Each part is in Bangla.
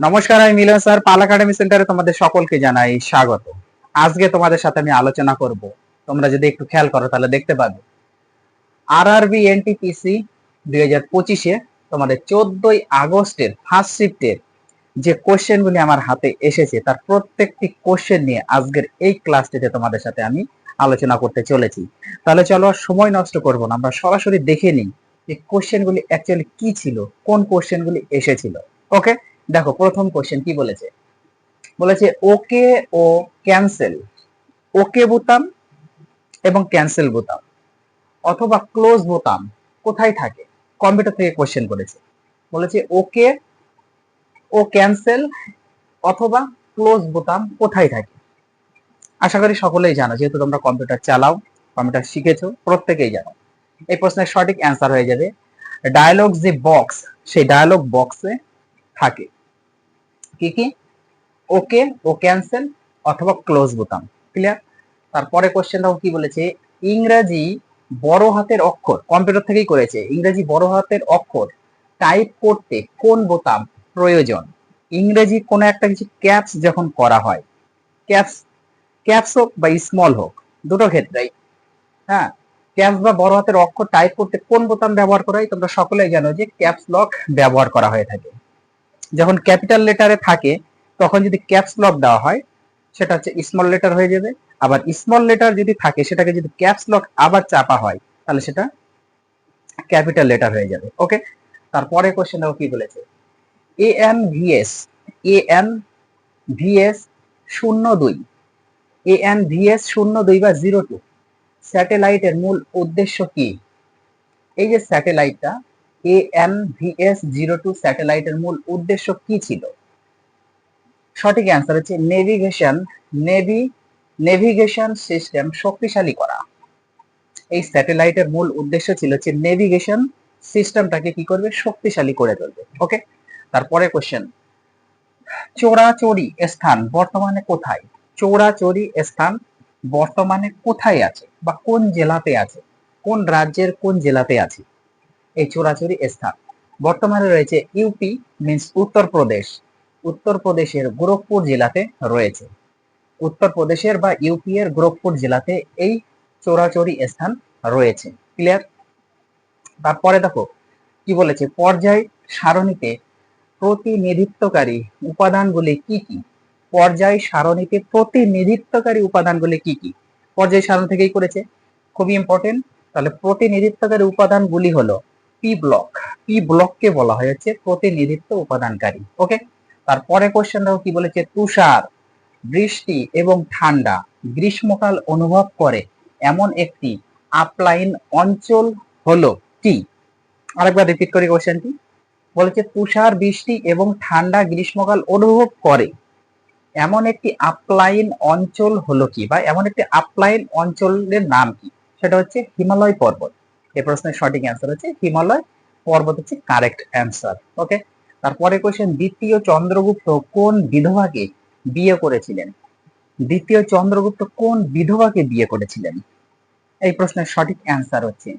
নমস্কার, আমি মিলন স্যার। পাল একাডেমি সেন্টারে তোমাদের সকলকে জানাই স্বাগত। আজকে তোমাদের সাথে আমি আলোচনা করব। তোমরা যদি একটু খেয়াল করো, তাহলে দেখতে পাবে। আর আরবি এনটিপিসি দুই হাজার পঁচিশে তোমাদের চোদ্দই আগস্টের ফার্স্ট শিফটের যে কোশ্চেনগুলি আমার হাতে এসেছে, তার প্রত্যেকটি কোশ্চেন নিয়ে আজকের এই ক্লাসটিতে তোমাদের সাথে আমি আলোচনা করতে চলেছি। তাহলে চলো আর সময় নষ্ট করব না, আমরা সরাসরি দেখে নিই যে কোশ্চেনগুলি অ্যাকচুয়ালি কি ছিল, কোন কোশ্চেনগুলি এসেছিল। ওকে দেখো, প্রথম কোশ্চেন কি বলেছে? বলেছে, ওকে ও ক্যান্সেল ওকে বোতাম এবং ক্যান্সেল বোতাম অথবা ক্লোজ বোতাম কোথায় থাকে? কম্পিউটার থেকে কোশ্চেন করেছে। বলেছে, ওকে ও ক্যান্সেল অথবা ক্লোজ বোতাম কোথায় থাকে? আশা করি সকলেই জানো, যেহেতু তোমরা কম্পিউটার চালাও কম্পিউটার শিখেছো, প্রত্যেকেই জানো। এই প্রশ্নের সঠিক অ্যান্সার হয়ে যাবে ডায়ালগ যে বক্স সেই ডায়ালগ বক্সে থাকে। কি কি? ওকে, ও ক্যান্সেল অথবা ক্লোজ বোতাম ক্লিয়ার তারপরে কোশ্চেনটাও কি বলেছে? ইংরেজি বড় হাতের অক্ষর কম্পিউটার থেকেই করেছে। ইংরেজি বড় হাতের অক্ষর টাইপ করতে কোন বোতাম প্রয়োজন? ইংরেজি কোনো একটা কিছু ক্যাপস যখন করা হয় ক্যাপস ক্যাপস হোক বা স্মল হোক, দুটো ক্ষেত্রেই হ্যাঁ? ক্যাপস বা বড় হাতের অক্ষর টাইপ করতে কোন বোতাম ব্যবহার করা হয়? তোমরা সকলেই জানো যে ক্যাপস লক ব্যবহার করা হয়ে থাকে। যখন ক্যাপিটাল লেটারে থাকে, তখন যদি ক্যাপস লক দেওয়া হয়, সেটা হচ্ছে স্মল লেটার হয়ে যাবে। আবার স্মল লেটার যদি থাকে, সেটাকে যদি ক্যাপস লক আবার চাপা হয়, তাহলে সেটা ক্যাপিটাল লেটার হয়ে যাবে। ওকে তারপরে কোশ্চেনটাও কি বলেছে? A N VS A N VS শূন্য দুই। এ এন ভিএস শূন্য দুই বা জিরো টু স্যাটেলাইটের মূল উদ্দেশ্য কি? এই যে স্যাটেলাইটটা A N VS zero two স্যাটেলাইটের মূল উদ্দেশ্য কি ছিল? সঠিক অ্যান্সার হচ্ছে নেভিগেশন নেভি নেভিগেশন সিস্টেম শক্তিশালী করা। এই স্যাটেলাইটের মূল উদ্দেশ্য ছিল যে নেভিগেশন সিস্টেমটাকে কি করবে? শক্তিশালী করে তুলবে। ওকে তারপরে কোশ্চেন চোরাচুরি স্থান বর্তমানে কোথায়? চোরাচুরি স্থান বর্তমানে কোথায় আছে? বা কোন জেলাতে আছে? কোন রাজ্যের কোন জেলাতে আছে? এই চোরাচুরি স্থান। বর্তমানে রয়েছে ইউপি মিন্স উত্তরপ্রদেশ উত্তরপ্রদেশের গোরখপুর জেলাতে রয়েছে। উত্তরপ্রদেশের বা ইউপি এর গোরখপুর জেলাতে এই চোরাচুরি স্থান রয়েছে। ক্লিয়ার তারপরে দেখো, কি বলেছে? পর্যায় সারণীতে প্রতিনিধিত্বকারী উপাদানগুলি কি কি? পর্যায় সারণীতে প্রতিনিধিত্বকারী উপাদানগুলি কি কি? পর্যায় সারণ থেকেই করেছে। খুবই ইম্পর্টেন্ট তাহলে প্রতিনিধিত্বকারী উপাদানগুলি হলো পি ব্লক পি ব্লককে বলা হয় হচ্ছে প্রতিনিধিত্ব উপাদানকারী ওকে তারপরে কোশ্চেনটাও কি বলেছে? তুষার, বৃষ্টি এবং ঠান্ডা গ্রীষ্মকাল অনুভব করে এমন একটি আপলাইন অঞ্চল হলো কি আরেকবার রিপিট করি কোশ্চেনটি বলেছে, তুষার, বৃষ্টি এবং ঠান্ডা গ্রীষ্মকাল অনুভব করে এমন একটি আপলাইন অঞ্চল হলো কি বা এমন একটি আপলাইন অঞ্চলের নাম কি? সেটা হচ্ছে হিমালয় পর্বত। এই প্রশ্নের সঠিক অ্যান্সার হচ্ছে হিমালয়, পর্বত হচ্ছে কারেক্ট অ্যান্সার ওকে তারপরে কোশ্চেন দ্বিতীয় চন্দ্রগুপ্ত কোন বিধবাকে বিয়ে করেছিলেন? দ্বিতীয় চন্দ্রগুপ্ত কোন বিধবাকে বিয়ে করেছিলেন? এই প্রশ্নের সঠিক অ্যান্সার হচ্ছে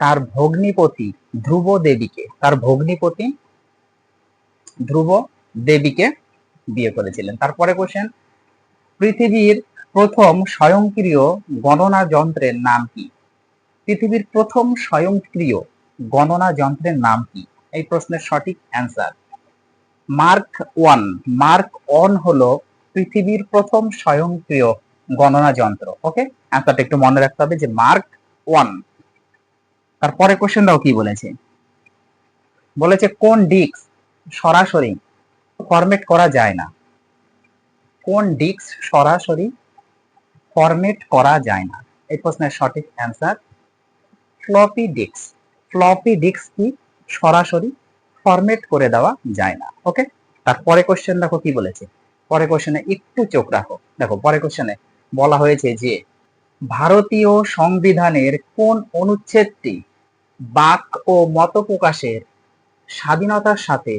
তার ভগ্নিপতি ধ্রুব দেবীকে তার ভগ্নিপতি ধ্রুব দেবীকে বিয়ে করেছিলেন। তারপরে কোশ্চেন পৃথিবীর প্রথম স্বয়ংক্রিয় গণনা যন্ত্রের নাম কি? পৃথিবীর প্রথম স্বয়ংক্রিয় গণনা যন্ত্রের নাম কি? এই প্রশ্নের সঠিক answer mark one mark one হলো পৃথিবীর প্রথম স্বয়ংক্রিয় গণনা যন্ত্র ওকে অ্যান্সারটা একটু মনে রাখতে হবে যে মার্ক ওয়ান তারপরে কোশ্চেনটাও কি বলেছে? বলেছে কোন ডিস্ক সরাসরি ফরম্যাট করা যায় না? কোন ডিস্ক সরাসরি ফরম্যাট করা যায় না? এই প্রশ্নের সঠিক answer floppy disk floppy disk কি? সরাসরি ফরম্যাট করে দেওয়া যায় না ওকে তারপরে কোশ্চেন দেখো কি বলেছে? পরে কোশ্চেনে একটু চোখ রাখো। দেখো, পরে কোশ্চেনে বলা হয়েছে যে, ভারতীয় সংবিধানের কোন অনুচ্ছেদটি বাক ও মত প্রকাশের স্বাধীনতার সাথে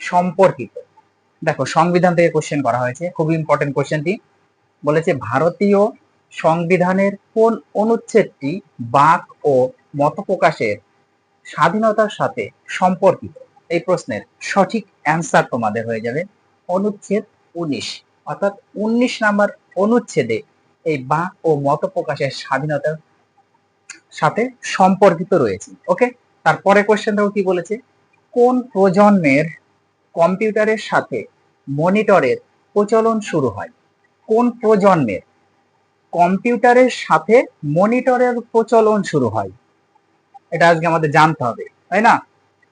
সম্পর্কিত? দেখো, সংবিধান থেকে কোশ্চেন করা হয়েছে। খুবই ইম্পর্টেন্ট কোশ্চেনটি বলেছে, ভারতীয় সংবিধানের কোন অনুচ্ছেদটি বাক ও মত প্রকাশের স্বাধীনতার সাথে সম্পর্কিত। এই প্রশ্নের সঠিক অ্যান্সার তোমাদের হয়ে যাবে অনুচ্ছেদ উনিশ। অর্থাৎ উনিশ নাম্বার অনুচ্ছেদে এই বাক ও মত প্রকাশের স্বাধীনতার সাথে সম্পর্কিত রয়েছে। ওকে তারপরে কোশ্চেনটাও কি বলেছে? কোন প্রজন্মের কম্পিউটারের সাথে মনিটরের প্রচলন শুরু হয়? কোন প্রজন্মের কম্পিউটারের সাথে মনিটরের প্রচলন শুরু হয়? এটা আজকে আমাদের জানতে হবে, তাই না?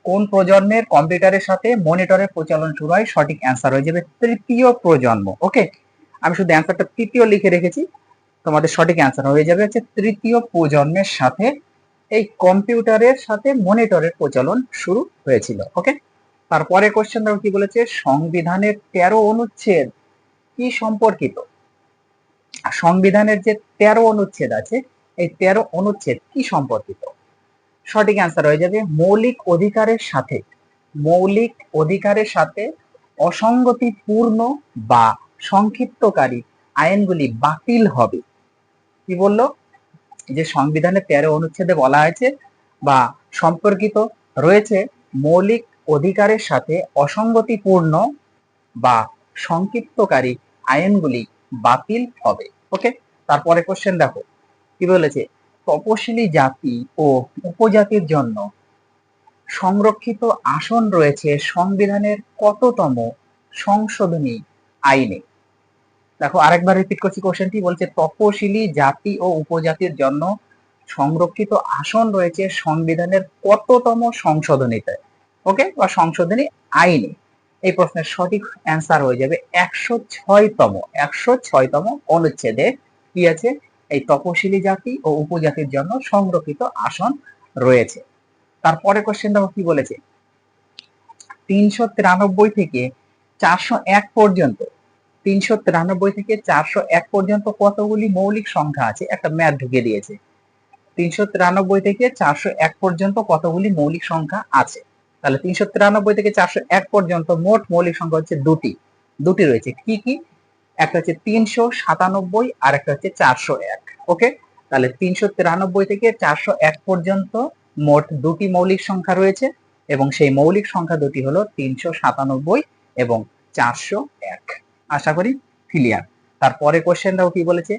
কোন প্রজন্মের কম্পিউটারের সাথে মনিটরের প্রচলন শুরু হয়? সঠিক অ্যান্সার হয়ে যাবে তৃতীয় প্রজন্ম ওকে আমি শুধু অ্যান্সারটা তৃতীয় লিখে রেখেছি, তোমাদের সঠিক অ্যান্সার হয়ে যাবে হচ্ছে তৃতীয় প্রজন্মের সাথে এই কম্পিউটারের সাথে মনিটরের প্রচলন শুরু হয়েছিল ওকে তারপরে কোশ্চেন দেখো কি বলেছে? সংবিধানের তেরো অনুচ্ছেদ কি সম্পর্কিত? সংবিধানের যে তেরো অনুচ্ছেদ আছে, এই তেরো অনুচ্ছেদ কি সম্পর্কিত? সঠিক অ্যান্সার হয়ে যাবে মৌলিক অধিকারের সাথে। মৌলিক অধিকারের সাথে অসঙ্গতিপূর্ণ বা সংক্ষিপ্তকারী আইনগুলি বাতিল হবে। কি বলল? যে সংবিধানের তেরো অনুচ্ছেদে বলা হয়েছে বা সম্পর্কিত রয়েছে মৌলিক অধিকারের সাথে অসঙ্গতিপূর্ণ বা সংক্ষিপ্তকারী আইনগুলি বাতিল হবে। ওকে তারপরে কোশ্চেন দেখো। কি বলেছে? তপশিলি জাতি ও উপজাতির জন্য সংরক্ষিত আসন রয়েছে সংবিধানের কততম সংশোধনী আইনে। দেখো, আরেকবার রিপিট করছি কোশ্চেনটি বলছে তপশিলি জাতি ও উপজাতির জন্য সংরক্ষিত আসন রয়েছে সংবিধানের কততম সংশোধনীতে ওকে বা সংশোধনী আইনে। এই প্রশ্নের সঠিক অ্যান্সার হয়ে যাবে একশো ছয়তম একশো ছয়তম অনুচ্ছেদে। কি আছে? এই তপশিলি জাতি ও উপজাতির জন্য সংরক্ষিত আসন রয়েছে। তারপরে কোশ্চেন দেখো কি বলেছে? তিনশো তিরানব্বই থেকে চারশো এক পর্যন্ত, তিনশো তিরানব্বই থেকে চারশো এক পর্যন্ত কতগুলি মৌলিক সংখ্যা আছে? একটা ম্যাথ ঢুকে দিয়েছে। তিনশো তিরানব্বই থেকে চারশো এক পর্যন্ত কতগুলি মৌলিক সংখ্যা আছে? তাহলে তিনশো তিরানব্বই থেকে চারশো এক পর্যন্ত মোট মৌলিক সংখ্যা হচ্ছে দুটি। দুটি রয়েছে। কি কি? একটা হচ্ছে তিনশো সাতানব্বই আর একটা হচ্ছে চারশো এক, ওকে? তাহলে তিনশো তিরানব্বই থেকে চারশো এক পর্যন্ত মোট দুটি মৌলিক সংখ্যা রয়েছে এবং সেই মৌলিক সংখ্যা দুটি হলো তিনশো সাতানব্বই এবং চারশো এক। আশা করি ক্লিয়ার তারপরে কোশ্চেনটাও কি বলেছে?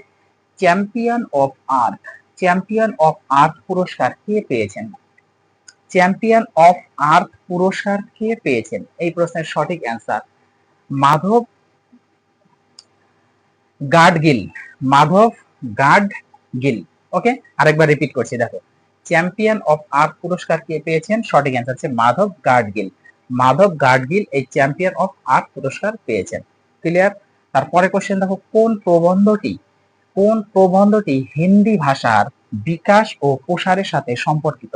Champion of Earth. Champion of Earth পুরস্কার কে পেয়েছেন? চ্যাম্পিয়ন অফ আর্থ পুরস্কার কে পেয়েছেন? এই প্রশ্নের সঠিক answer Madhav Gadgil Madhav Gadgil. Okay আরেকবার রিপিট করছি, দেখো। চ্যাম্পিয়ন অফ আর্থ পুরস্কার কে পেয়েছেন? সঠিক অ্যান্সার হচ্ছে মাধব গার্ডগিল মাধব গার্ডগিল এই চ্যাম্পিয়ন অফ আর্থ পুরস্কার পেয়েছেন। ক্লিয়ার তারপরে কোশ্চেন দেখো, কোন প্রবন্ধটি কোন প্রবন্ধটি হিন্দি ভাষার বিকাশ ও প্রসারের সাথে সম্পর্কিত?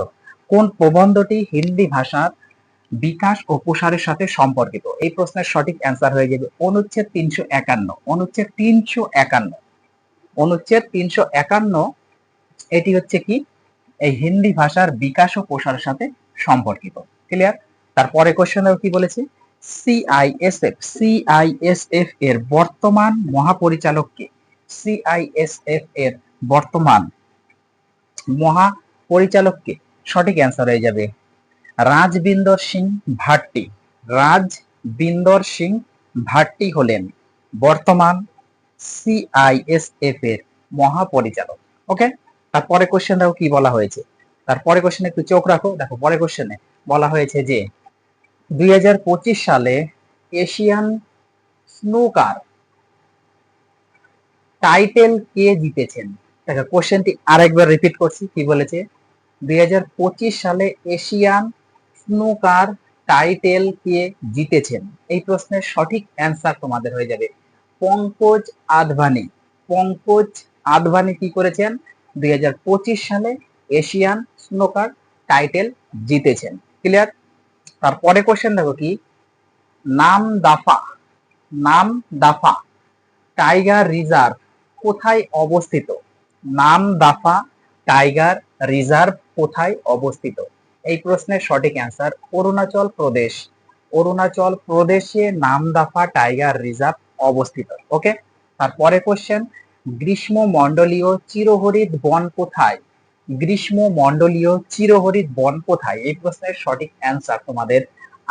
কোন প্রবন্ধটি হিন্দি ভাষার বিকাশ ও প্রসারের সাথে সম্পর্কিত। এই প্রশ্নের সঠিক অ্যান্সার হয়ে যাবে অনুচ্ছেদ তিনশো একান্ন। অনুচ্ছেদ তিনশো একান্ন। অনুচ্ছেদ তিনশো একান্ন, এটি হচ্ছে কি? এই হিন্দি ভাষার বিকাশ ও প্রসারের সাথে সম্পর্কিত। ক্লিয়ার তারপরে কোশ্চেন কি বলেছে? সিআইএসএফ সিআইএসএফ এর বর্তমান মহাপরিচালক কে? সিআইএসএফ এর বর্তমান মহাপরিচালককে সঠিক অ্যান্সার হয়ে যাবে রাজবিন্দর সিং ভাট্টি। রাজবিন্দর সিং ভাট্টি হলেন বর্তমান সিআইএসএফ এর মহাপরিচালক। ওকে তারপরে কোশ্চেন দেখো কি বলা হয়েছে? তারপরে কোশ্চেনে একটু চোখ রাখো। দেখো পরে কোশ্চেনে বলা হয়েছে যে, দুই সালে এশিয়ান স্নুকার টাইটেল কে জিতেছেন? দেখো কোশ্চেনটি আরেকবার রিপিট করছি। কি বলেছে? দুই হাজার পঁচিশ সালে এশিয়ান স্নুকার টাইটেল কে জিতেছেন? এই প্রশ্নের সঠিক অ্যান্সার তোমাদের হয়ে যাবে। পঙ্কজ আদভানি পঙ্কজ আদভানি কি করেছেন? দুই সালে এশিয়ান স্নোকার টাইটেল জিতেছেন। ক্লিয়ার তারপরে কোশ্চেন দেখো কি? নাম দাফা নাম দাফা টাইগার রিজার্ভ কোথায় অবস্থিত? নাম দাফা টাইগার রিজার্ভ কোথায় অবস্থিত? এই প্রশ্নের সঠিক অ্যান্সার অরুণাচল প্রদেশ। অরুণাচল প্রদেশে নামদাফা টাইগার রিজার্ভ অবস্থিত ওকে তারপরে কোশ্চেন গ্রীষ্ম মন্ডলীয় চিরহরিত বন কোথায়? গ্রীষ্ম মন্ডলীয় চিরহরিত বন কোথায়? এই প্রশ্নের সঠিক অ্যান্সার তোমাদের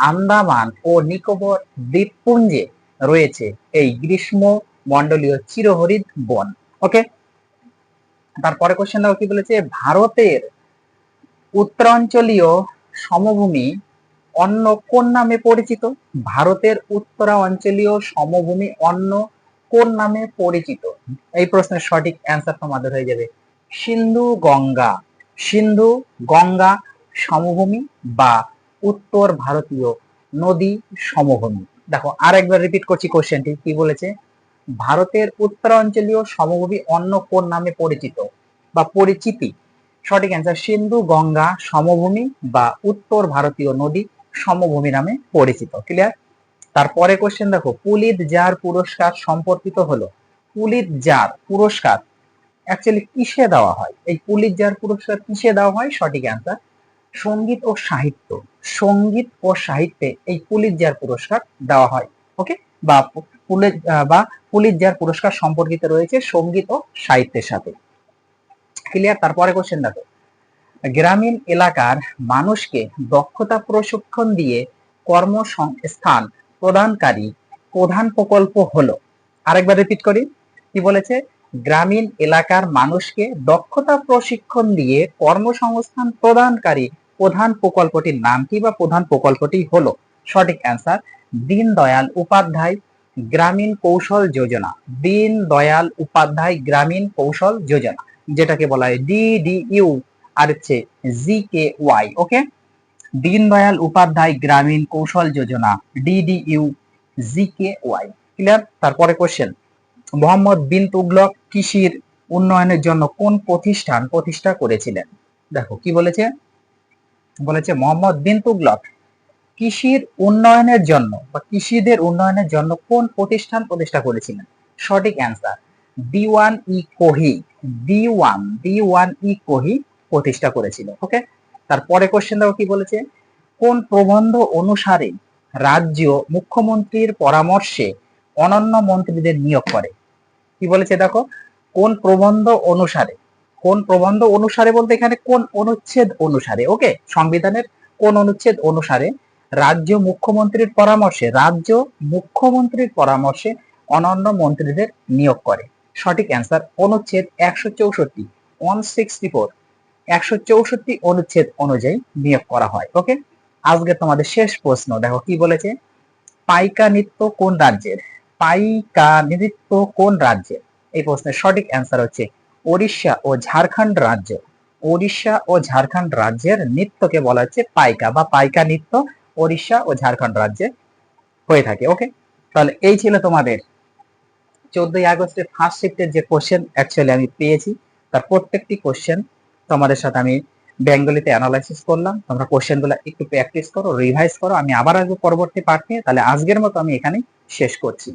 আন্দামান ও নিকোবর দ্বীপপুঞ্জে রয়েছে এই গ্রীষ্ম মন্ডলীয় চিরহরিৎ বন ওকে তারপরে কোশ্চেন দেখো কি বলেছে, ভারতের উত্তরাঞ্চলীয় সমভূমি অন্য কোন নামে পরিচিত? ভারতের উত্তরা অঞ্চলীয় সমভূমি অন্য কোন নামে পরিচিত? এই প্রশ্নের সঠিক অ্যান্সার তোমাদের হয়ে যাবে। সিন্ধু গঙ্গা। সিন্ধু গঙ্গা সমভূমি বা উত্তর ভারতীয় নদী সমভূমি। দেখো, আরেকবার রিপিট করছি কোশ্চেনটি কি বলেছে? ভারতের উত্তরাঞ্চলীয় সমভূমি অন্য কোন নামে পরিচিত বা পরিচিতি? সঠিক অ্যান্সার সিন্ধু, গঙ্গা, সমভূমি বা উত্তর ভারতীয় নদী সমভূমি নামে পরিচিত ক্লিয়ার তারপরে কোশ্চেন দেখো, পুলিত জার পুরস্কার সম্পর্কিত হলো? পুলিত জার পুরস্কার অ্যাকচুয়ালি কিসে দেওয়া হয়? এই পুলিত জার পুরস্কার কিসে দেওয়া হয়? সঠিক অ্যান্সার সংগীত ও সাহিত্য। সংগীত ও সাহিত্যে এই পুলিত জার পুরস্কার দেওয়া হয় ওকে বা পুলিত বা পুলিত জার পুরস্কার সম্পর্কিত রয়েছে সংগীত ও সাহিত্যের সাথে। ক্লিয়ার, তারপরে কোশ্চেন দেখো। গ্রামীণ এলাকার মানুষকে দক্ষতা প্রশিক্ষণ দিয়ে কর্মসংস্থান প্রদানকারী প্রধান প্রকল্প হলো, আরেকবার রিপিট করি, কি বলেছে? গ্রামীণ এলাকার মানুষকে দক্ষতা প্রশিক্ষণ দিয়ে কর্মসংস্থান প্রদানকারী প্রধান প্রকল্পটির নাম কি বা প্রধান প্রকল্পটি হলো? সঠিক অ্যান্সার দীন দয়াল উপাধ্যায় গ্রামীণ কৌশল যোজনা। দীন দয়াল উপাধ্যায় গ্রামীণ কৌশল যোজনা। যেটাকে বলা হয় ডিডিইউ আর হচ্ছে G K Y okay Deendayal Upadhyaya Grameen Kaushalya Yojana DDU G K Y clear তারপরে কোশ্চেন মোহাম্মদ বিন তুগলক কৃষির উন্নয়নের জন্য কোন প্রতিষ্ঠান প্রতিষ্ঠা করেছিলেন? দেখো, কি বলেছে? বলেছে মোহাম্মদ বিন তুগলক, কৃষির উন্নয়নের জন্য বা কৃষিদের উন্নয়নের জন্য কোন প্রতিষ্ঠান প্রতিষ্ঠা করেছিলেন? সঠিক answer D one E Kohi D one D one E Kohi প্রতিষ্ঠা করেছিল ওকে তারপরে কোশ্চেন দেখো কি বলেছে? কোন প্রবন্ধ অনুসারে রাজ্য মুখ্যমন্ত্রীর পরামর্শে অনন্য মন্ত্রীদের নিয়োগ করে? কি বলেছে দেখো? কোন প্রবন্ধ অনুসারে, কোন প্রবন্ধ অনুসারে বলতে এখানে কোন অনুচ্ছেদ অনুসারে ওকে সংবিধানের কোন অনুচ্ছেদ অনুসারে রাজ্য মুখ্যমন্ত্রীর পরামর্শে, রাজ্য মুখ্যমন্ত্রীর পরামর্শে অনন্য মন্ত্রীদের নিয়োগ করে। সঠিক অ্যান্সার অনুচ্ছেদ একশো চৌষট্টি ওয়ান সিক্সটি ফোর একশো চৌষট্টি অনুচ্ছেদ অনুযায়ী নিয়োগ করা হয় ওকে আজকে তোমাদের শেষ প্রশ্ন, দেখো কি বলেছে? পাইকা নৃত্য কোন রাজ্যের? পাইকা নৃত্য কোন রাজ্যের? এই প্রশ্নের সঠিক অ্যান্সার হচ্ছে ওড়িশা ও ঝাড়খণ্ড রাজ্য। ওড়িশা ও ঝাড়খণ্ড রাজ্যের নৃত্যকে বলা হচ্ছে পাইকা বা পাইকা নৃত্য ওড়িশা ও ঝাড়খণ্ড রাজ্যে হয়ে থাকে ওকে তাহলে এই ছিল তোমাদের চোদ্দই আগস্টের ফার্স্ট শিফটের যে কোশ্চেন অ্যাকচুয়ালি আমি পেয়েছি। তার প্রত্যেকটি কোশ্চেন তোমাদের সাথে আমি বেঙ্গলিতে অ্যানালাইসিস করলাম। তোমরা কোশ্চেনগুলো একটু প্র্যাকটিস করো রিভাইজ করো। আমি আবার আসব পরবর্তী পার্ট নিয়ে। তাহলে আজকের মতো আমি এখানেই শেষ করছি।